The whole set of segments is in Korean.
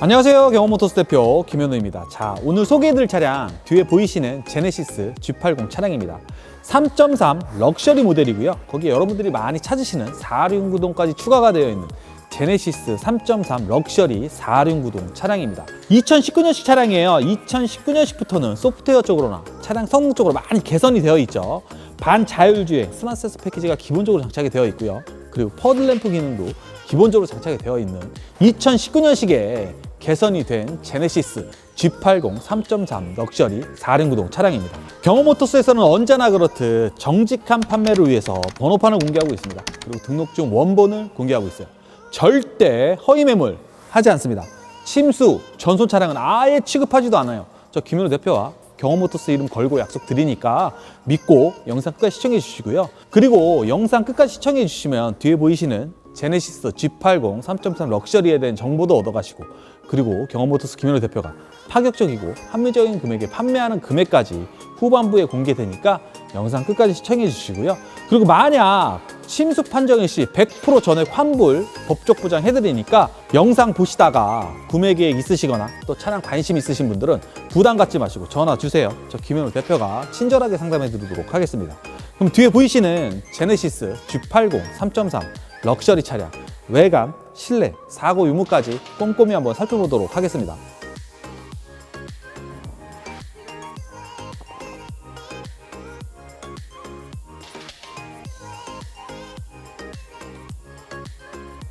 안녕하세요 경험모터스 대표 김현우입니다. 자 오늘 소개해드릴 차량 뒤에 보이시는 제네시스 G80 차량입니다. 3.3 럭셔리 모델이고요. 거기에 여러분들이 많이 찾으시는 4륜 구동까지 추가가 되어 있는 제네시스 3.3 럭셔리 4륜 구동 차량입니다. 2019년식 차량이에요. 2019년식부터는 소프트웨어 쪽으로나 차량 성능 쪽으로 많이 개선이 되어 있죠. 반자율주행 스마트 센서 패키지가 기본적으로 장착이 되어 있고요. 그리고 퍼즐램프 기능도 기본적으로 장착이 되어 있는 2019년식에 개선이 된 제네시스 G80 3.3 럭셔리 4륜 구동 차량입니다. 경험모터스에서는 언제나 그렇듯 정직한 판매를 위해서 번호판을 공개하고 있습니다. 그리고 등록증 원본을 공개하고 있어요. 절대 허위 매물 하지 않습니다. 침수, 전손 차량은 아예 취급하지도 않아요. 저 김현우 대표와 경험모터스 이름 걸고 약속 드리니까 믿고 영상 끝까지 시청해 주시고요. 그리고 영상 끝까지 시청해 주시면 뒤에 보이시는 제네시스 G80 3.3 럭셔리에 대한 정보도 얻어가시고 그리고 경험모터스 김현우 대표가 파격적이고 합리적인 금액에 판매하는 금액까지 후반부에 공개되니까 영상 끝까지 시청해 주시고요. 그리고 만약 침수 판정일 시 100% 전액 환불 법적 보장 해드리니까 영상 보시다가 구매 계획 있으시거나 또 차량 관심 있으신 분들은 부담 갖지 마시고 전화 주세요. 저 김현우 대표가 친절하게 상담해 드리도록 하겠습니다. 그럼 뒤에 보이시는 제네시스 G80 3.3 럭셔리 차량 외관, 실내, 사고 유무까지 꼼꼼히 한번 살펴보도록 하겠습니다.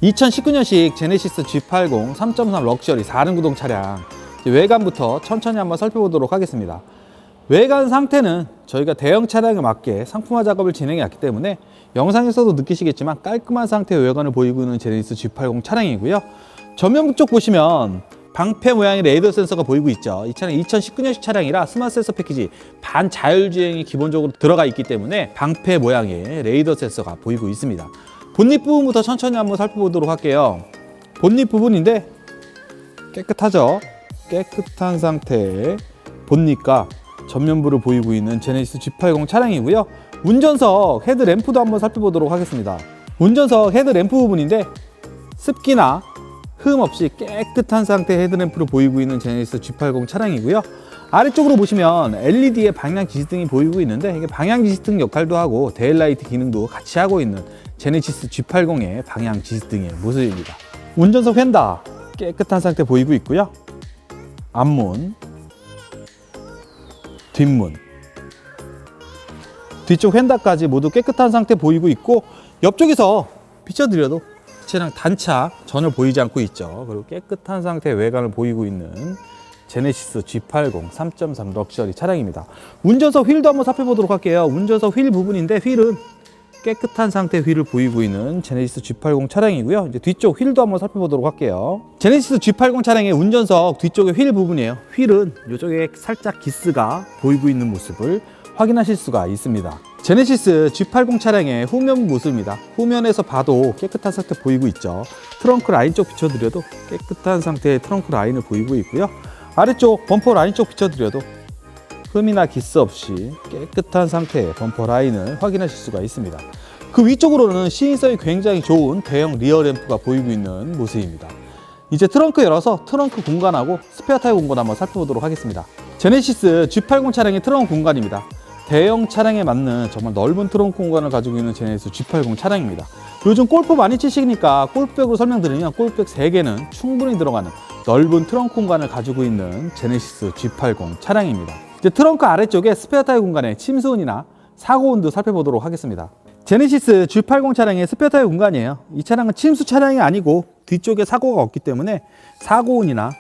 (2019년식) 제네시스 G80 3.3 럭셔리 4륜 구동 차량 외관부터 천천히 한번 살펴보도록 하겠습니다 외관 상태는 저희가 대형 차량에 맞게 상품화 작업을 진행해 왔기 때문에 영상에서도 느끼시겠지만 깔끔한 상태의 외관을 보이고 있는 제네시스 G80 차량이고요. 전면 쪽 보시면 방패 모양의 레이더 센서가 보이고 있죠. 이 차량 2019년식 차량이라 스마트 센서 패키지 반 자율주행이 기본적으로 들어가 있기 때문에 방패 모양의 레이더 센서가 보이고 있습니다. 본닛 부분부터 천천히 한번 살펴보도록 할게요. 본닛 부분인데 깨끗하죠? 깨끗한 상태의 본닛과 전면부를 보이고 있는 제네시스 G80 차량이고요. 운전석 헤드램프도 한번 살펴보도록 하겠습니다. 운전석 헤드램프 부분인데 습기나 흠 없이 깨끗한 상태의 헤드램프를 보이고 있는 제네시스 G80 차량이고요. 아래쪽으로 보시면 LED의 방향 지시등이 보이고 있는데 이게 방향 지시등 역할도 하고 데일라이트 기능도 같이 하고 있는 제네시스 G80의 방향 지시등의 모습입니다. 운전석 휀다 깨끗한 상태 보이고 있고요. 앞문 뒷문. 뒤쪽 휀다까지 모두 깨끗한 상태 보이고 있고 옆쪽에서 비춰드려도 차량 단차 전혀 보이지 않고 있죠. 그리고 깨끗한 상태의 외관을 보이고 있는 제네시스 G80 3.3 럭셔리 차량입니다. 운전석 휠도 한번 살펴보도록 할게요. 운전석 휠 부분인데 휠은 깨끗한 상태 휠을 보이고 있는 제네시스 G80 차량이고요. 이제 뒤쪽 휠도 한번 살펴보도록 할게요. 제네시스 G80 차량의 운전석 뒤쪽의 휠 부분이에요. 휠은 이쪽에 살짝 기스가 보이고 있는 모습을 확인하실 수가 있습니다. 제네시스 G80 차량의 후면 모습입니다. 후면에서 봐도 깨끗한 상태 보이고 있죠. 트렁크 라인 쪽 비춰드려도 깨끗한 상태의 트렁크 라인을 보이고 있고요. 아래쪽 범퍼 라인 쪽 비춰드려도 흠이나 기스 없이 깨끗한 상태의 범퍼 라인을 확인하실 수가 있습니다. 그 위쪽으로는 시인성이 굉장히 좋은 대형 리어 램프가 보이고 있는 모습입니다. 이제 트렁크 열어서 트렁크 공간하고 스페어 타이어 공간 한번 살펴보도록 하겠습니다. 제네시스 G80 차량의 트렁크 공간입니다. 대형 차량에 맞는 정말 넓은 트렁크 공간을 가지고 있는 제네시스 G80 차량입니다. 요즘 골프 많이 치시니까 골프백으로 설명드리면 골프백 3개는 충분히 들어가는 넓은 트렁크 공간을 가지고 있는 제네시스 G80 차량입니다. 이제 트렁크 아래쪽에 스페어 타이어 공간에 침수운이나 사고운도 살펴보도록 하겠습니다. 제네시스 G80 차량의 스페어 타이어 공간이에요. 이 차량은 침수 차량이 아니고 뒤쪽에 사고가 없기 때문에 사고운이나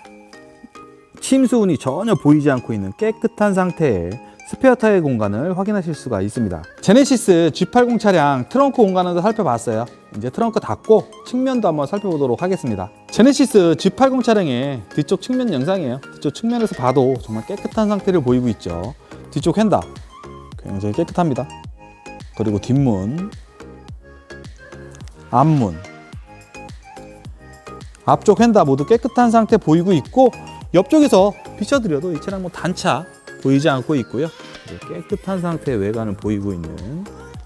침수운이 전혀 보이지 않고 있는 깨끗한 상태의 스페어 타이어 공간을 확인하실 수가 있습니다. 제네시스 G80 차량 트렁크 공간을 살펴봤어요. 이제 트렁크 닫고 측면도 한번 살펴보도록 하겠습니다. 제네시스 G80 차량의 뒤쪽 측면 영상이에요. 뒤쪽 측면에서 봐도 정말 깨끗한 상태를 보이고 있죠. 뒤쪽 휀다 굉장히 깨끗합니다. 그리고 뒷문, 앞문, 앞쪽 휀다 모두 깨끗한 상태 보이고 있고 옆쪽에서 비춰드려도 이 차량 뭐 단차 보이지 않고 있고요. 깨끗한 상태의 외관을 보이고 있는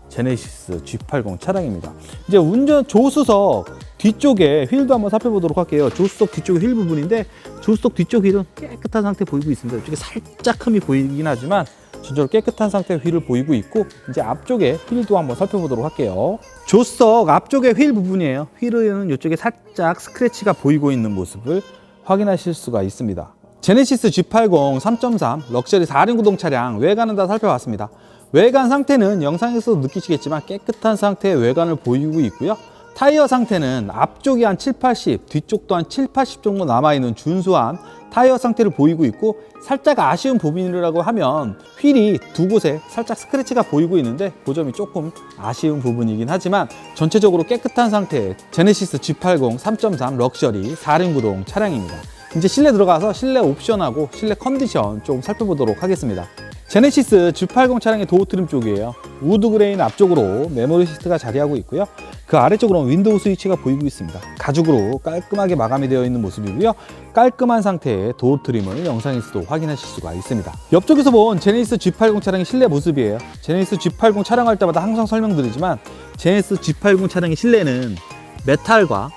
제네시스 G80 차량입니다. 이제 운전 조수석 뒤쪽에 휠도 한번 살펴보도록 할게요. 조수석 뒤쪽 휠 부분인데 조수석 뒤쪽 휠은 깨끗한 상태 보이고 있습니다. 이쪽에 살짝 흠이 보이긴 하지만 전체로 깨끗한 상태의 휠을 보이고 있고 이제 앞쪽에 휠도 한번 살펴보도록 할게요. 조수석 앞쪽의 휠 부분이에요. 휠은 이쪽에 살짝 스크래치가 보이고 있는 모습을 확인하실 수가 있습니다. 제네시스 G80 3.3 럭셔리 4륜 구동 차량 외관은 다 살펴봤습니다. 외관 상태는 영상에서도 느끼시겠지만 깨끗한 상태의 외관을 보이고 있고요. 타이어 상태는 앞쪽이 한 7, 80, 뒤쪽도 한 7, 80 정도 남아있는 준수한 타이어 상태를 보이고 있고 살짝 아쉬운 부분이라고 하면 휠이 두 곳에 살짝 스크래치가 보이고 있는데 그 점이 조금 아쉬운 부분이긴 하지만 전체적으로 깨끗한 상태의 제네시스 G80 3.3 럭셔리 4륜 구동 차량입니다. 이제 실내 들어가서 실내 옵션하고 실내 컨디션 좀 살펴보도록 하겠습니다. 제네시스 G80 차량의 도어 트림 쪽이에요. 우드 그레인 앞쪽으로 메모리 시트가 자리하고 있고요. 그 아래쪽으로는 윈도우 스위치가 보이고 있습니다. 가죽으로 깔끔하게 마감이 되어 있는 모습이고요. 깔끔한 상태의 도어 트림을 영상에서도 확인하실 수가 있습니다. 옆쪽에서 본 제네시스 G80 차량의 실내 모습이에요. 제네시스 G80 촬영할 때마다 항상 설명드리지만 제네시스 G80 차량의 실내는 메탈과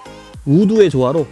우드의 조화로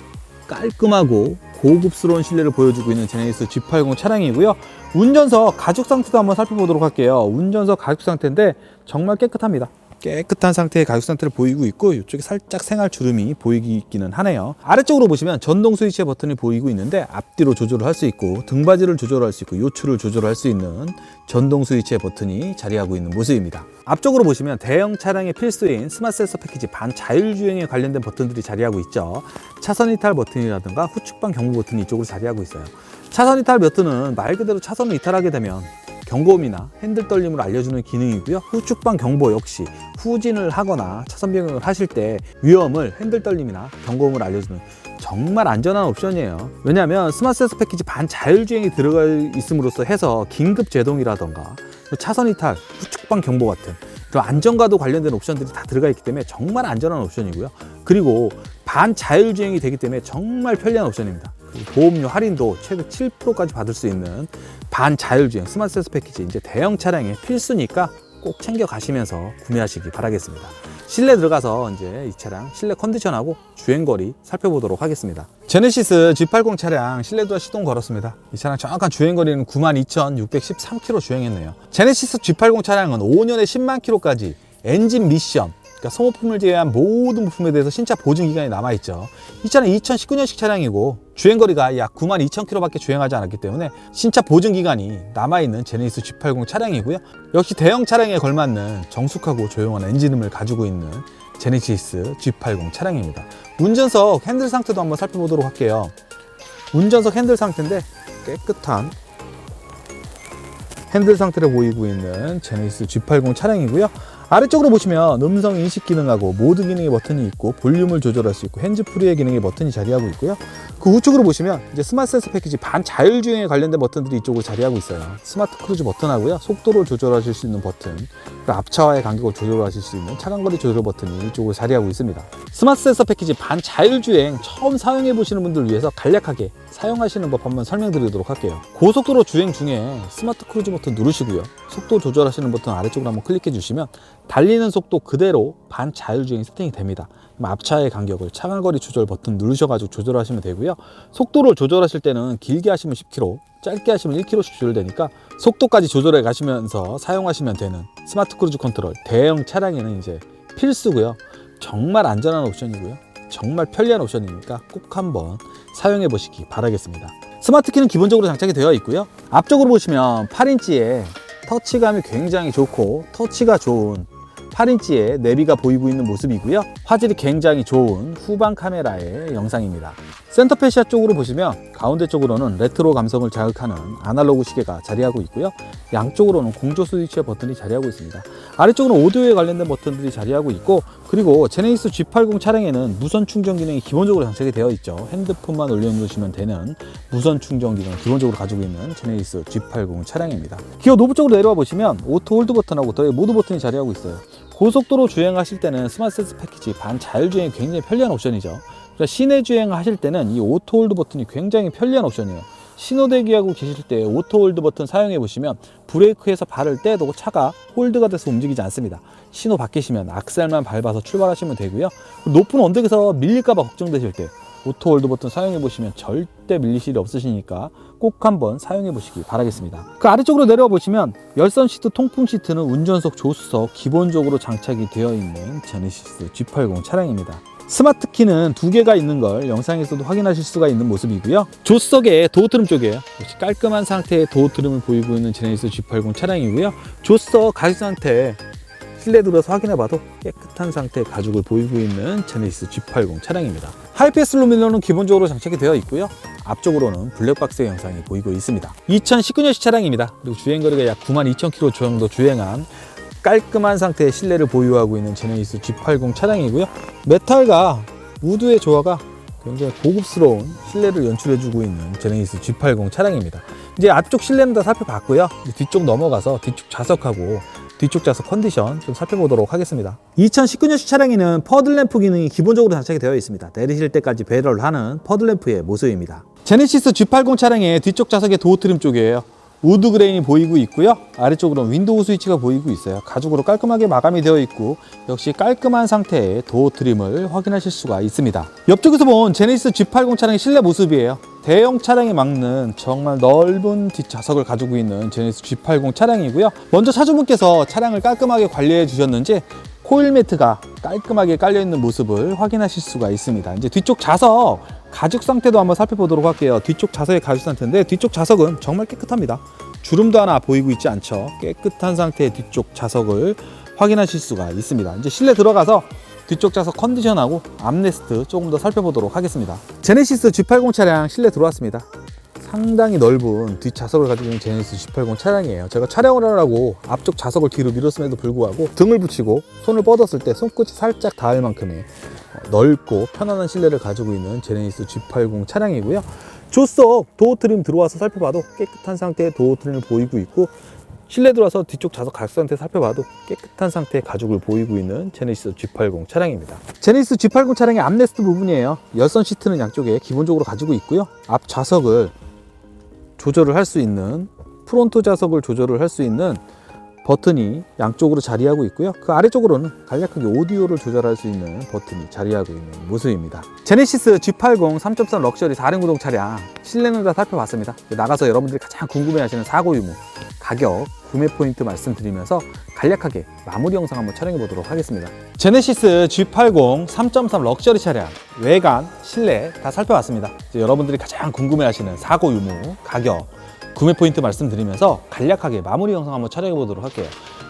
깔끔하고 고급스러운 실내를 보여주고 있는 제네시스 G80 차량이고요. 운전석 가죽 상태도 한번 살펴보도록 할게요. 운전석 가죽 상태인데 정말 깨끗합니다. 깨끗한 상태의 가죽 상태를 보이고 있고 이쪽에 살짝 생활 주름이 보이기는 하네요. 아래쪽으로 보시면 전동 스위치 버튼이 보이고 있는데 앞뒤로 조절을 할 수 있고 등받이를 조절할 수 있고 요추를 조절할 수 있는 전동 스위치 버튼이 자리하고 있는 모습입니다. 앞쪽으로 보시면 대형 차량의 필수인 스마트 센서 패키지 반 자율주행에 관련된 버튼들이 자리하고 있죠. 차선 이탈 버튼이라든가 후측방 경보 버튼이 이쪽으로 자리하고 있어요. 차선 이탈 버튼은 말 그대로 차선을 이탈하게 되면 경고음이나 핸들 떨림을 알려주는 기능이고요. 후측방 경보 역시 후진을 하거나 차선 변경을 하실 때 위험을 핸들 떨림이나 경고음을 알려주는 정말 안전한 옵션이에요. 왜냐하면 스마트 센서 패키지 반 자율주행이 들어가 있음으로써 해서 긴급 제동이라던가 차선 이탈, 후측방 경보 같은 안전과도 관련된 옵션들이 다 들어가 있기 때문에 정말 안전한 옵션이고요. 그리고 반 자율주행이 되기 때문에 정말 편리한 옵션입니다. 보험료 할인도 최대 7%까지 받을 수 있는 반자율주행 스마트 센서 패키지 이제 대형 차량의 필수니까 꼭 챙겨 가시면서 구매하시기 바라겠습니다. 실내 들어가서 이제 이 차량 실내 컨디션하고 주행거리 살펴보도록 하겠습니다. 제네시스 G80 차량 실내도 시동 걸었습니다. 이 차량 정확한 주행거리는 92,613km 주행했네요. 제네시스 G80 차량은 5년에 10만 km까지 엔진 미션 그러니까 소모품을 제외한 모든 부품에 대해서 신차 보증 기간이 남아 있죠. 이 차는 2019년식 차량이고 주행 거리가 약 9만 2천 킬로밖에 주행하지 않았기 때문에 신차 보증 기간이 남아 있는 제네시스 G80 차량이고요. 역시 대형 차량에 걸맞는 정숙하고 조용한 엔진음을 가지고 있는 제네시스 G80 차량입니다. 운전석 핸들 상태도 한번 살펴보도록 할게요. 운전석 핸들 상태인데 깨끗한 핸들 상태를 보이고 있는 제네시스 G80 차량이고요. 아래쪽으로 보시면 음성 인식 기능하고 모드 기능의 버튼이 있고 볼륨을 조절할 수 있고 핸즈 프리의 기능의 버튼이 자리하고 있고요. 그 우측으로 보시면 이제 스마트 센서 패키지 반 자율주행에 관련된 버튼들이 이쪽으로 자리하고 있어요. 스마트 크루즈 버튼하고요. 속도를 조절하실 수 있는 버튼, 그리고 앞차와의 간격을 조절하실 수 있는 차간거리 조절 버튼이 이쪽으로 자리하고 있습니다. 스마트 센서 패키지 반 자율주행 처음 사용해 보시는 분들 위해서 간략하게 사용하시는 법 한번 설명드리도록 할게요. 고속도로 주행 중에 스마트 크루즈 버튼 누르시고요. 속도 조절하시는 버튼 아래쪽으로 한번 클릭해 주시면 달리는 속도 그대로 반 자율주행 세팅이 됩니다. 앞차의 간격을 차간거리 조절 버튼 누르셔가지고 조절하시면 되고요. 속도를 조절하실 때는 길게 하시면 10km, 짧게 하시면 1km씩 조절되니까 속도까지 조절해 가시면서 사용하시면 되는 스마트 크루즈 컨트롤 대형 차량에는 이제 필수고요. 정말 안전한 옵션이고요. 정말 편리한 옵션이니까 꼭 한번 사용해 보시기 바라겠습니다. 스마트 키는 기본적으로 장착이 되어 있고요. 앞쪽으로 보시면 8인치의 터치감이 굉장히 좋고 터치가 좋은 8인치의 내비가 보이고 있는 모습이고요. 화질이 굉장히 좋은 후방 카메라의 영상입니다. 센터 페시아 쪽으로 보시면 가운데 쪽으로는 레트로 감성을 자극하는 아날로그 시계가 자리하고 있고요. 양쪽으로는 공조 스위치의 버튼이 자리하고 있습니다. 아래쪽으로는 오디오에 관련된 버튼들이 자리하고 있고 그리고 제네시스 G80 차량에는 무선 충전 기능이 기본적으로 장착이 되어 있죠. 핸드폰만 올려놓으시면 되는 무선 충전 기능을 기본적으로 가지고 있는 제네시스 G80 차량입니다. 기어 노브 쪽으로 내려와 보시면 오토 홀드 버튼하고 더의 모드 버튼이 자리하고 있어요. 고속도로 주행하실 때는 스마트 센스 패키지 반 자율주행이 굉장히 편리한 옵션이죠. 시내 주행 하실 때는 이 오토 홀드 버튼이 굉장히 편리한 옵션이에요. 신호 대기하고 계실 때 오토 홀드 버튼 사용해 보시면 브레이크에서 발을 떼도 차가 홀드가 돼서 움직이지 않습니다. 신호 바뀌시면 악셀만 밟아서 출발하시면 되고요. 높은 언덕에서 밀릴까봐 걱정되실 때 오토 홀드 버튼 사용해 보시면 절대 밀릴 일이 없으시니까 꼭 한번 사용해 보시기 바라겠습니다. 그 아래쪽으로 내려와 보시면 열선 시트, 통풍 시트는 운전석, 조수석 기본적으로 장착이 되어 있는 제네시스 G80 차량입니다. 스마트 키는 두 개가 있는 걸 영상에서도 확인하실 수가 있는 모습이고요. 조수석에 도어 트림 쪽이에요. 역시 깔끔한 상태의 도어 트림을 보이고 있는 제네시스 G80 차량이고요. 조수석 가죽 상태 실내 들어서 확인해 봐도 깨끗한 상태의 가죽을 보이고 있는 제네시스 G80 차량입니다. 하이패스 룸밀러는 기본적으로 장착이 되어 있고요. 앞쪽으로는 블랙박스의 영상이 보이고 있습니다. 2019년식 차량입니다. 그리고 주행거리가 약 92,000km 정도 주행한 깔끔한 상태의 실내를 보유하고 있는 제네시스 G80 차량이고요. 메탈과 우드의 조화가 굉장히 고급스러운 실내를 연출해주고 있는 제네시스 G80 차량입니다. 이제 앞쪽 실내는 다 살펴봤고요. 뒤쪽 넘어가서 뒤쪽 좌석하고 뒤쪽 좌석 컨디션 좀 살펴보도록 하겠습니다. 2019년식 차량에는 퍼들램프 기능이 기본적으로 장착이 되어 있습니다. 내리실 때까지 배려를 하는 퍼들램프의 모습입니다. 제네시스 G80 차량의 뒤쪽 좌석의 도어 트림 쪽이에요. 우드 그레인이 보이고 있고요. 아래쪽으로는 윈도우 스위치가 보이고 있어요. 가죽으로 깔끔하게 마감이 되어 있고 역시 깔끔한 상태의 도어 트림을 확인하실 수가 있습니다. 옆쪽에서 본 제네시스 G80 차량의 실내 모습이에요. 대형 차량에 막는 정말 넓은 뒷좌석을 가지고 있는 제네시스 G80 차량이고요. 먼저 차주분께서 차량을 깔끔하게 관리해 주셨는지 코일 매트가 깔끔하게 깔려 있는 모습을 확인하실 수가 있습니다. 이제 뒤쪽 좌석 가죽 상태도 한번 살펴보도록 할게요. 뒤쪽 좌석의 가죽 상태인데 뒤쪽 좌석은 정말 깨끗합니다. 주름도 하나 보이고 있지 않죠. 깨끗한 상태의 뒤쪽 좌석을 확인하실 수가 있습니다. 이제 실내 들어가서 뒤쪽 좌석 컨디션하고 암레스트 조금 더 살펴보도록 하겠습니다. 제네시스 G80 차량 실내 들어왔습니다. 상당히 넓은 뒷좌석을 가지고 있는 제네시스 G80 차량이에요. 제가 촬영을 하려고 앞쪽 좌석을 뒤로 밀었음에도 불구하고 등을 붙이고 손을 뻗었을 때 손끝이 살짝 닿을 만큼의 넓고 편안한 실내를 가지고 있는 제네시스 G80 차량이고요. 조석 도어 트림 들어와서 살펴봐도 깨끗한 상태의 도어 트림을 보이고 있고 실내 들어와서 뒤쪽 좌석 가죽 상태 살펴봐도 깨끗한 상태의 가죽을 보이고 있는 제네시스 G80 차량입니다. 제네시스 G80 차량의 암레스트 부분이에요. 열선 시트는 양쪽에 기본적으로 가지고 있고요. 앞 좌석을 조절을 할 수 있는 프론트 좌석을 조절을 할 수 있는 버튼이 양쪽으로 자리하고 있고요. 그 아래쪽으로는 간략하게 오디오를 조절할 수 있는 버튼이 자리하고 있는 모습입니다. 제네시스 G80 3.3 럭셔리 4륜 구동 차량 실내는 다 살펴봤습니다. 나가서 여러분들이 가장 궁금해하시는 사고 유무, 가격, 구매 포인트 말씀드리면서 간략하게 마무리 영상 한번 촬영해 보도록 하겠습니다. 제네시스 G80 3.3 럭셔리 차량 외관, 실내 다 살펴봤습니다. 여러분들이 가장 궁금해하시는 사고 유무, 가격, 구매 포인트 말씀드리면서 간략하게 마무리 영상 한번 촬영해 보도록 할게요.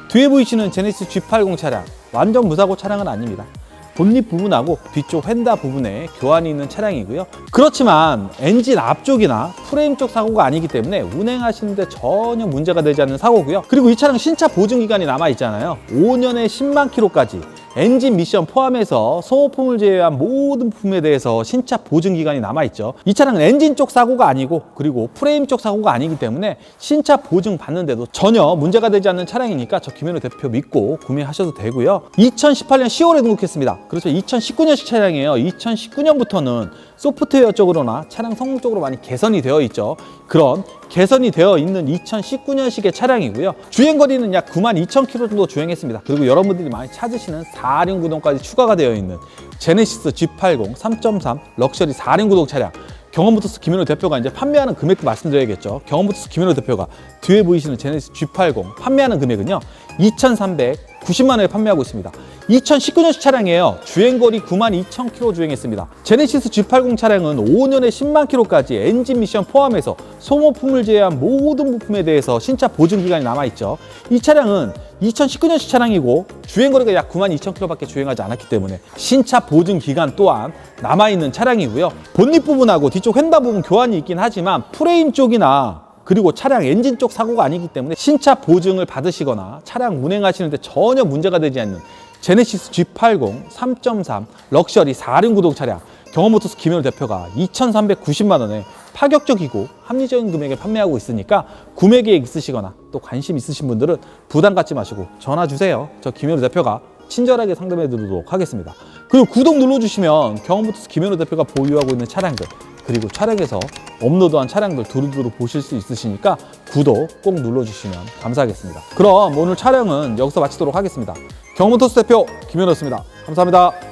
뒤에 보이시는 제네시스 G80 차량 완전 무사고 차량은 아닙니다. 본닛 부분하고 뒤쪽 휀다 부분에 교환이 있는 차량이고요. 그렇지만 엔진 앞쪽이나 프레임 쪽 사고가 아니기 때문에 운행하시는데 전혀 문제가 되지 않는 사고고요. 그리고 이 차량 신차 보증 기간이 남아 있잖아요. 5년에 10만 킬로까지 엔진 미션 포함해서 소모품을 제외한 모든 부품에 대해서 신차 보증 기간이 남아 있죠. 이 차량은 엔진 쪽 사고가 아니고 그리고 프레임 쪽 사고가 아니기 때문에 신차 보증 받는데도 전혀 문제가 되지 않는 차량이니까 저 김현우 대표 믿고 구매하셔도 되고요. 2018년 10월에 등록했습니다. 그렇죠. 2019년식 차량이에요. 2019년부터는 소프트웨어 쪽으로나 차량 성능 쪽으로 많이 개선이 되어 있죠. 그런 개선이 되어 있는 2019년식의 차량이고요. 주행 거리는 약 92,000km 정도 주행했습니다. 그리고 여러분들이 많이 찾으시는 4륜 구동까지 추가가 되어 있는 제네시스 G80 3.3 럭셔리 4륜 구동 차량. 경험모터스 김현우 대표가 이제 판매하는 금액도 말씀드려야겠죠. 경험모터스 김현우 대표가 뒤에 보이시는 제네시스 G80 판매하는 금액은요. 2,390만 원에 판매하고 있습니다. 2019년식 차량이에요. 주행거리 92,000km 주행했습니다. 제네시스 G80 차량은 5년에 10만 킬로까지 엔진 미션 포함해서 소모품을 제외한 모든 부품에 대해서 신차 보증 기간이 남아있죠. 이 차량은 2019년식 차량이고 주행거리가 약 92,000km밖에 주행하지 않았기 때문에 신차 보증 기간 또한 남아있는 차량이고요. 본닛 부분하고 뒤쪽 휀다 부분 교환이 있긴 하지만 프레임 쪽이나 그리고 차량 엔진 쪽 사고가 아니기 때문에 신차 보증을 받으시거나 차량 운행하시는데 전혀 문제가 되지 않는 제네시스 G80 3.3 럭셔리 4륜 구동 차량 경험모터스 김현우 대표가 2,390만 원에 파격적이고 합리적인 금액에 판매하고 있으니까 구매 계획 있으시거나 또 관심 있으신 분들은 부담 갖지 마시고 전화 주세요. 저 김현우 대표가 친절하게 상담해 드리도록 하겠습니다. 그리고 구독 눌러 주시면 경험모터스 김현우 대표가 보유하고 있는 차량들 그리고 촬영해서 업로드한 차량들 두루두루 보실 수 있으시니까 구독 꼭 눌러주시면 감사하겠습니다. 그럼 오늘 촬영은 여기서 마치도록 하겠습니다. 경문토스 대표 김현우였습니다. 감사합니다.